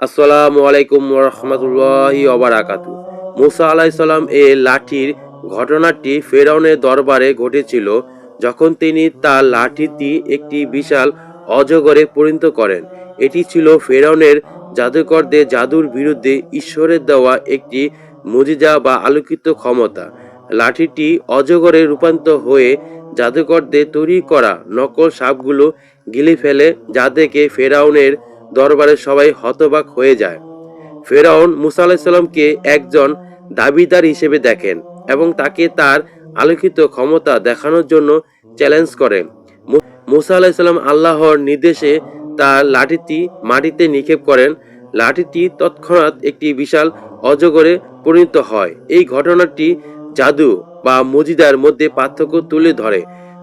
আসসালামু আলাইকুম রহমতুল্লাহি অবরাকাতু মুসা আলাইসাল্লাম এ লাঠির ঘটনাটি ফেরাউনের দরবারে ঘটেছিল যখন তিনি তার লাঠিটি একটি বিশাল অজগরে পরিণত করেন। এটি ছিল ফেরাউনের জাদুকরদের জাদুর বিরুদ্ধে ঈশ্বরের দেওয়া একটি মুজিজা বা আলোকিত ক্ষমতা। লাঠিটি অজগরে রূপান্তর হয়ে জাদুকরদের তৈরি করা নকল সাপগুলো গিলে ফেলে, যা ফেরাউনের দরবারে সবাই হতবাক হয়ে যায়। ফেরাউন মুসা আলাহিসাল্লামকে একজন দাবিদার হিসেবে দেখেন এবং তাকে তার আলোকিত ক্ষমতা দেখানোর জন্য চ্যালেঞ্জ করেন। মুসা আলাহিসাল্লাম আল্লাহর নির্দেশে তার লাঠিটি মাটিতে নিক্ষেপ করেন। লাঠিটি তৎক্ষণাৎ একটি বিশাল অজগরে পরিণত হয়। এই ঘটনাটি জাদু বা মজিদার মধ্যে পার্থক্য তুলে ধরে।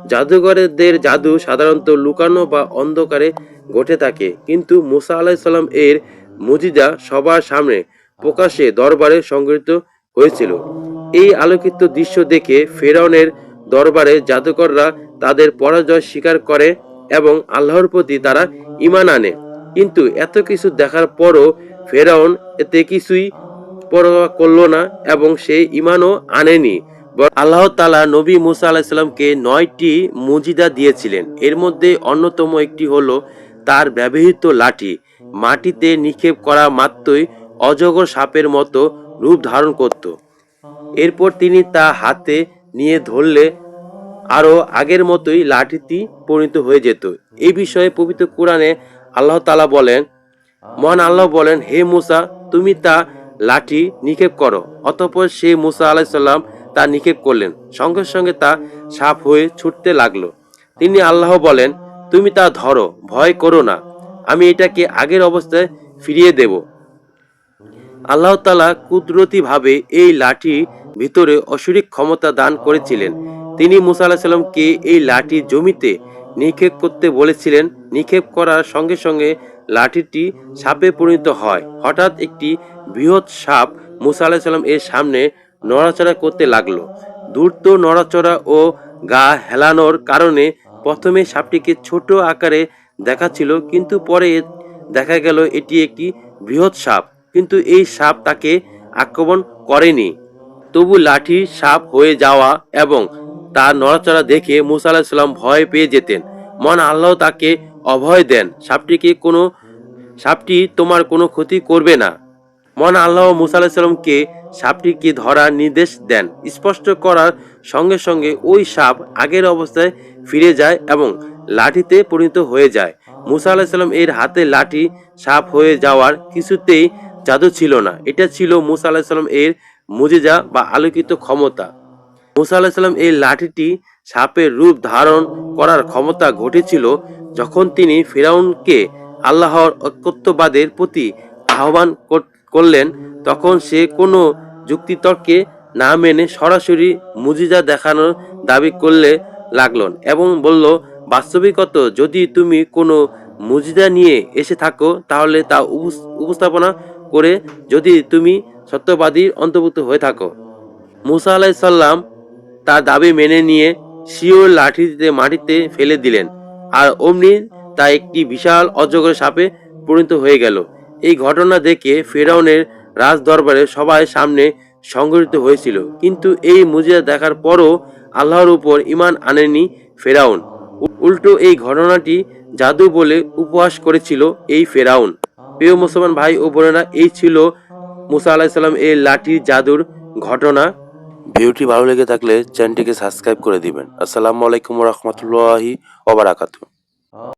জাদুঘরদের জাদু সাধারণত লুকানো বা অন্ধকারে ঘটে থাকে। কিন্তু মুসা আলাহিসাল্লাম এর মুজিদা সবার সামনে প্রকাশ্যে দরবারে সংগৃহীত হয়েছিল। এই আলোকিত দৃশ্য দেখে ফেরাউনের দরবারে জাদুকররা তাদের পরাজয় স্বীকার করে এবং আল্লাহর প্রতি তারা ইমান আনে। কিন্তু এত কিছু দেখার পরও ফেরাউন এতে কিছুই পরোয়া করল না এবং সে ইমানও আনেনি। আল্লাহ তালা নবী মুসা আলাহিসাল্লামকে নয়টি মুজিদা দিয়েছিলেন। এর মধ্যে অন্যতম একটি হলো তার ব্যবহৃত লাঠি। মাটিতে নিক্ষেপ করা মাত্রই অজগর সাপের মতো রূপ ধারণ করত। এরপর তিনি তা হাতে নিয়ে ধরলে আরও আগের মতোই লাঠিটি পরিণত হয়ে যেত। এই বিষয়ে পবিত্র কোরআনে আল্লাহ তালা বলেন, মহান আল্লাহ বলেন, হে মুসা, তুমি তা লাঠি নিক্ষেপ করো। অতপর সে মুসা আলাইসাল্লাম তা নিক্ষেপ করলেন। সঙ্গে সঙ্গে তা সাপ হয়ে ছুটতে লাগল। তিনি আল্লাহ বলেন, তুমি তা ধরো, ভয় করো না। আমি এটাকে আগের অবস্থায় ফিরিয়ে দেব। আল্লাহ তালা কুদরতিভাবে এই লাঠি ভিতরে অসুরিক ক্ষমতা দান করেছিলেন। তিনি মুসা সাল্লামকে এই লাঠি জমিতে নিক্ষেপ করতে বলেছিলেন। নিক্ষেপ করার সঙ্গে সঙ্গে লাঠিটি সাপে পরিণত হয়। হঠাৎ একটি বৃহৎ সাপ মুসা আলাহ সাল্লাম এর সামনে নড়াচড়া করতে লাগল। দ্রুত নড়াচড়া ও গা হেলানোর কারণে প্রথমে সাপটিকে ছোট আকারে দেখাচ্ছিল, কিন্তু পরে দেখা গেল এটি একটি বৃহৎ সাপ। কিন্তু এই সাপ তাকে আক্রমণ করেনি। তবু লাঠি, সাপ হয়ে যাওয়া এবং তার নড়াচড়া দেখে মুসা আলাহিসাল্লাম ভয় পেয়ে যেতেন। মন আল্লাহ তাকে অভয় দেন, সাপটিকে কোনো সাপটি তোমার কোনো ক্ষতি করবে না। মন আল্লাহ মুসা আলাহিসাল্লামকে সাপটিকে ধরার নির্দেশ দেন? স্পষ্ট করার সঙ্গে সঙ্গে ওই সাপ আগের অবস্থায় ফিরে যায় এবং লাঠিতে পরিণত হয়ে যায়। মুসা আলাহিসাল্লাম এর হাতে লাঠি, সাপ হয়ে যাওয়ার কিছুতেই জাদু ছিল না। এটা ছিল মুসা আলাহিসাল্লাম এর মুজিজা বা আলোকিত ক্ষমতা। মুসা আলাহিসাল্লাম এই লাঠিটি সাপের রূপ ধারণ করার ক্ষমতা ঘটেছিল যখন তিনি ফেরাউনকে আল্লাহর ঐক্যত্ববাদের প্রতি আহ্বান কর- করলেন, তখন সে কোনো যুক্তিতর্কে না মেনে সরাসরি মুজিজা দেখানোর দাবি করলে লাগলেন এবং বলল, বাস্তবিকত যদি তুমি কোনো মুজিদা নিয়ে এসে থাকো, তাহলে তা উপস- উপস্থাপনা করে যদি তুমি সত্যবাদীর অন্তর্ভুক্ত হয়ে থাকো। মুসা আলাইসাল্লাম তার দাবি মেনে নিয়ে শিওর লাঠিতে, মাটিতে ফেলে দিলেন। আর অমনি তা একটি বিশাল অজগর সাপে পরিণত হয়ে গেল। এই ঘটনা দেখে ফেরাউনের রাজ দরবারে সবাই সামনে সংগঠিত হয়েছিল। কিন্তু এই মুজিজা দেখার পরও আল্লাহর উপর ইমান আনেনি ফেরাউন। উল্টো এই ঘটনাটি জাদু বলে উপহাস করেছিল এই ফেরাউন। প্রিয় মুসলমান ভাই ও বোনেরা, এই ছিল মুসা আলাহিসাল্লাম এই লাঠির জাদুর ঘটনা। ভিডিওটি ভালো লেগে থাকলে চ্যানেলটিকে সাবস্ক্রাইব করে দিবেন। আসসালামু আলাইকুম রহমতুল্লাহি ওবারাকাতু